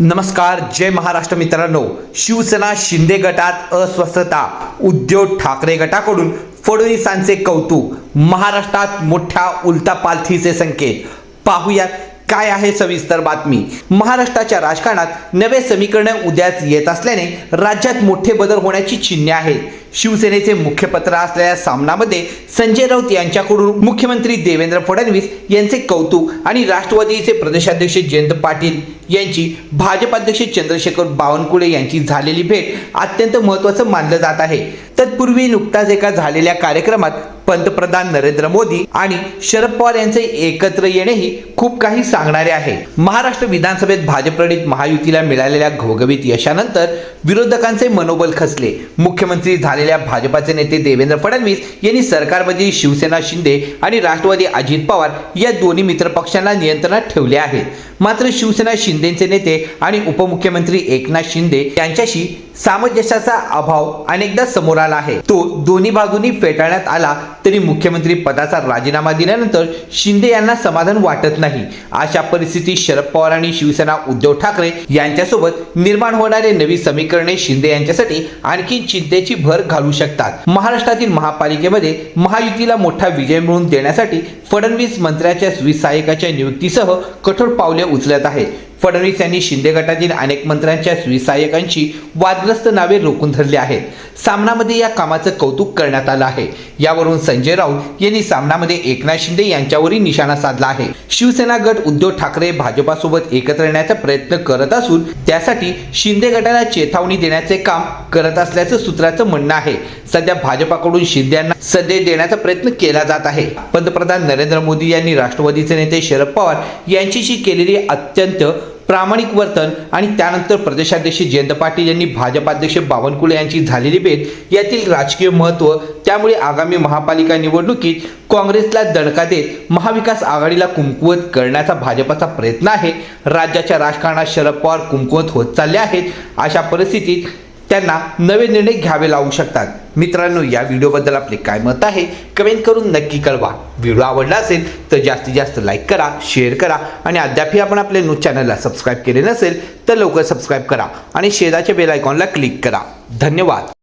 नमस्कार जय महाराष्ट्र मित्रांनो. शिवसेना शिंदे गटात अस्वस्थता उद्धव ठाकरे गटाकडून फडणवीसांचे कौतुक महाराष्ट्रात मोठ्या उलटापालथीचे संकेत. पाहूयात काय आहे सविस्तर बातमी. महाराष्ट्राच्या राजकारणात नवे समीकरण उद्याच येत असल्याने राज्यात मोठे बदल होण्याची चिन्हे आहेत. शिवसेनेचे मुख्यपत्र असलेल्या सामनामध्ये संजय राऊत यांच्याकडून मुख्यमंत्री देवेंद्र फडणवीस यांचे कौतुक आणि राष्ट्रवादीचे प्रदेशाध्यक्ष जयंत पाटील यांची भाजपाध्यक्ष चंद्रशेखर बावनकुळे यांची झालेली भेट अत्यंत महत्त्वाचं मानलं जात आहे. तत्पूर्वी नुकताच एका झालेल्या कार्यक्रमात पंतप्रधान नरेंद्र मोदी आणि शरद पवार यांचे एकत्र येणेही खूप काही सांगणारे आहे. महाराष्ट्र विधानसभेत भाजपप्रणित महायुतीला मिळालेल्या घवघवीत यशानंतर विरोधकांचे मनोबल खचले. मुख्यमंत्री झालेल्या भाजपाचे नेते देवेंद्र फडणवीस यांनी सरकारमध्ये शिवसेना शिंदे आणि राष्ट्रवादी अजित पवार या दोन्ही मित्रपक्षांना नियंत्रणात ठेवले आहे मात्र शिवसेना शिंदेचे नेते आणि उपमुख्यमंत्री एकनाथ शिंदे यांच्याशी सामंजस्याचा अभाव अनेकदा समोर आला आहे. तो दोन्ही बाजूंनी फेटाळण्यात आला तरी मुख्यमंत्री पदाचा राजीनामा दिल्यानंतर शिंदे यांना समाधान वाटत नाही. अशा परिस्थितीत शरद पवार आणि शिवसेना उद्धव ठाकरे यांच्यासोबत निर्माण होणारे नवी समीकरणे शिंदे यांच्यासाठी आणखी चिंतेची भर घालू शकतात. महाराष्ट्रातील महापालिकेमध्ये महायुतीला मोठा विजय मिळवून देण्यासाठी फडणवीस मंत्र्याच्या स्वीस नियुक्तीसह कठोर पावले उचलत आहे. फडणवीस यांनी शिंदे गटातील अनेक मंत्र्यांच्या स्वीसहाय्यकांची वादग्रस्त नावे रोखून धरली आहेत. सामनामध्ये या कामाचं कौतुक करण्यात आलं आहे. यावरून संजय राऊत यांनी सामनामध्ये एकनाथ शिंदे यांच्यावरही निशाणा साधला आहे. शिवसेना गट उद्धव ठाकरे भाजपासोबत एकत्र येण्याचा प्रयत्न करत असून त्यासाठी शिंदे गटाला चेतावणी देण्याचे काम करत असल्याचं सूत्राचं म्हणणं आहे. सध्या भाजपाकडून शिंदे यांना संदेश देण्याचा प्रयत्न केला जात आहे. पंतप्रधान नरेंद्र मोदी यांनी राष्ट्रवादीचे नेते शरद पवार यांच्याशी केलेली अत्यंत प्रामाणिक वर्तन आणि त्यानंतर प्रदेशाध्यक्ष जयंत पाटील यांनी भाजपाध्यक्ष बावनकुळे यांची झालेली भेट यातील राजकीय महत्त्व त्यामुळे आगामी महापालिका निवडणुकीत काँग्रेसला दणका देत महाविकास आघाडीला कुमकुवत करण्याचा भाजपाचा प्रयत्न आहे. राज्याच्या राजकारणात शरद पवार कुमकुवत होत चालले आहेत. अशा परिस्थितीत त्यांना नवे निर्णय घ्यावे लागू शकतात. मित्रांनो या व्हिडिओबद्दल आपले काय मत आहे? कमेंट करून नक्की कळवा. व्हिडिओ आवडला असेल तर जास्तीत जास्त लाईक करा शेअर करा आणि अद्यापही आपण आपल्या न्यूज चॅनलला सबस्क्राईब केले नसेल तर लवकर सबस्क्राईब करा आणि शेजारच्या बेल आयकॉनला क्लिक करा. धन्यवाद.